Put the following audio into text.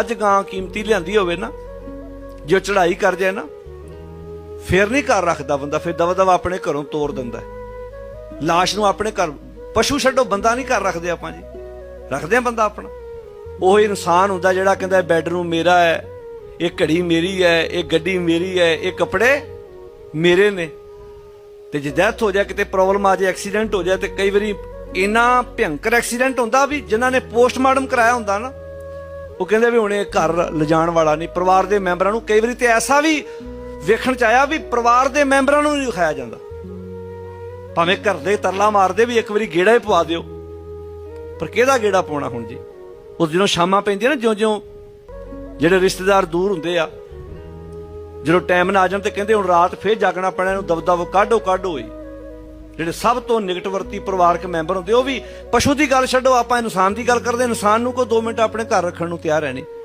ਅੱਜ ਗਾਂ ਕੀਮਤੀ ਲਿਆਂਦੀ ਹੋਵੇ ਨਾ, ਜੋ ਚੜਾਈ ਕਰ ਜਾਏ ਨਾ, ਫਿਰ ਨਹੀਂ ਘਰ ਰੱਖਦਾ ਬੰਦਾ, ਫਿਰ ਦਵਾ ਦਵਾ ਆਪਣੇ ਘਰੋਂ ਤੋੜ ਦਿੰਦਾ ਲਾਸ਼ ਨੂੰ ਆਪਣੇ ਘਰ, ਪਸ਼ੂ ਛੱਡੋ, ਬੰਦਾ ਨਹੀਂ ਘਰ ਰੱਖਦੇ ਆਪਾਂ ਜੀ। ਰੱਖਦੇ ਆ ਬੰਦਾ ਆਪਣਾ। ਉਹ ਇਨਸਾਨ ਹੁੰਦਾ ਜਿਹੜਾ ਕਹਿੰਦਾ ਬੈਡਰੂਮ ਮੇਰਾ ਹੈ, ਇਹ ਘੜੀ ਮੇਰੀ ਹੈ, ਇਹ ਗੱਡੀ ਮੇਰੀ ਹੈ, ਇਹ ਕੱਪੜੇ ਮੇਰੇ ਨੇ। ਤੇ ਜੇ ਡੈਥ ਹੋ ਜਾਏ, ਕਿਤੇ ਪ੍ਰੋਬਲਮ ਆ ਜਾਏ ਐਕਸੀਡੈਂਟ ਹੋ ਜਾਏ, ਤੇ ਕਈ ਵਾਰੀ ਇੰਨਾ ਭਿਅੰਕਰ ਐਕਸੀਡੈਂਟ ਹੁੰਦਾ ਵੀ ਜਿਨ੍ਹਾਂ ਨੇ ਪੋਸਟਮਾਰਟਮ ਕਰਾਇਆ ਹੁੰਦਾ ਨਾ ਉਹ ਕਹਿੰਦੇ ਵੀ ਹੁਣ ਇਹ ਘਰ ਲਿਜਾਣ ਵਾਲਾ ਨਹੀਂ, ਪਰਿਵਾਰ ਦੇ ਮੈਂਬਰਾਂ ਨੂੰ ਕਈ ਵਾਰੀ ਤੇ ਐਸਾ ਵੀ ਵੇਖਣ ਚ ਆਇਆ ਵੀ ਪਰਿਵਾਰ ਦੇ ਮੈਂਬਰਾਂ ਨੂੰ ਨਹੀਂ ਦਿਖਾਇਆ ਜਾਂਦਾ। ਭਾਵੇਂ ਘਰ ਦੇ ਤਰਲਾ ਮਾਰਦੇ ਵੀ ਇੱਕ ਵਾਰੀ ਗੇੜਾ ਹੀ ਪਵਾ ਦਿਓ। ਪਰ ਕਿਹਦਾ ਗੇੜਾ ਪਾਉਣਾ ਹੁਣ ਜੀ? ਉਹ ਜਦੋਂ ਸ਼ਾਮਾਂ ਪੈਂਦੀਆਂ ਨਾ ਜਿਉਂ-ਜਿਉਂ ਜਿਹੜੇ ਰਿਸ਼ਤੇਦਾਰ ਦੂਰ ਹੁੰਦੇ ਆ। ਜਦੋਂ ਟਾਈਮ ਨਾ ਆ ਜਾਣ ਤੇ ਕਹਿੰਦੇ ਹੁਣ ਰਾਤ ਫੇਰ ਜਾਗਣਾ ਪੈਣਾ, ਇਹਨੂੰ ਦਬਦਬ ਕਾਢੋ ਕਾਢੋ ਹੀ। ਜਿਹੜੇ ਸਭ ਤੋਂ ਨਿਕਟਵਰਤੀ ਪਰਿਵਾਰਕ ਮੈਂਬਰ ਹੁੰਦੇ ਉਹ ਵੀ ਪਸ਼ੂ ਦੀ ਗੱਲ ਛੱਡੋ, ਆਪਾਂ ਇਨਸਾਨ ਦੀ ਗੱਲ ਕਰਦੇ, ਇਨਸਾਨ ਨੂੰ ਕੋਈ 2 ਮਿੰਟ ਆਪਣੇ ਘਰ ਰੱਖਣ ਨੂੰ ਤਿਆਰ ਹੈ ਨਹੀਂ।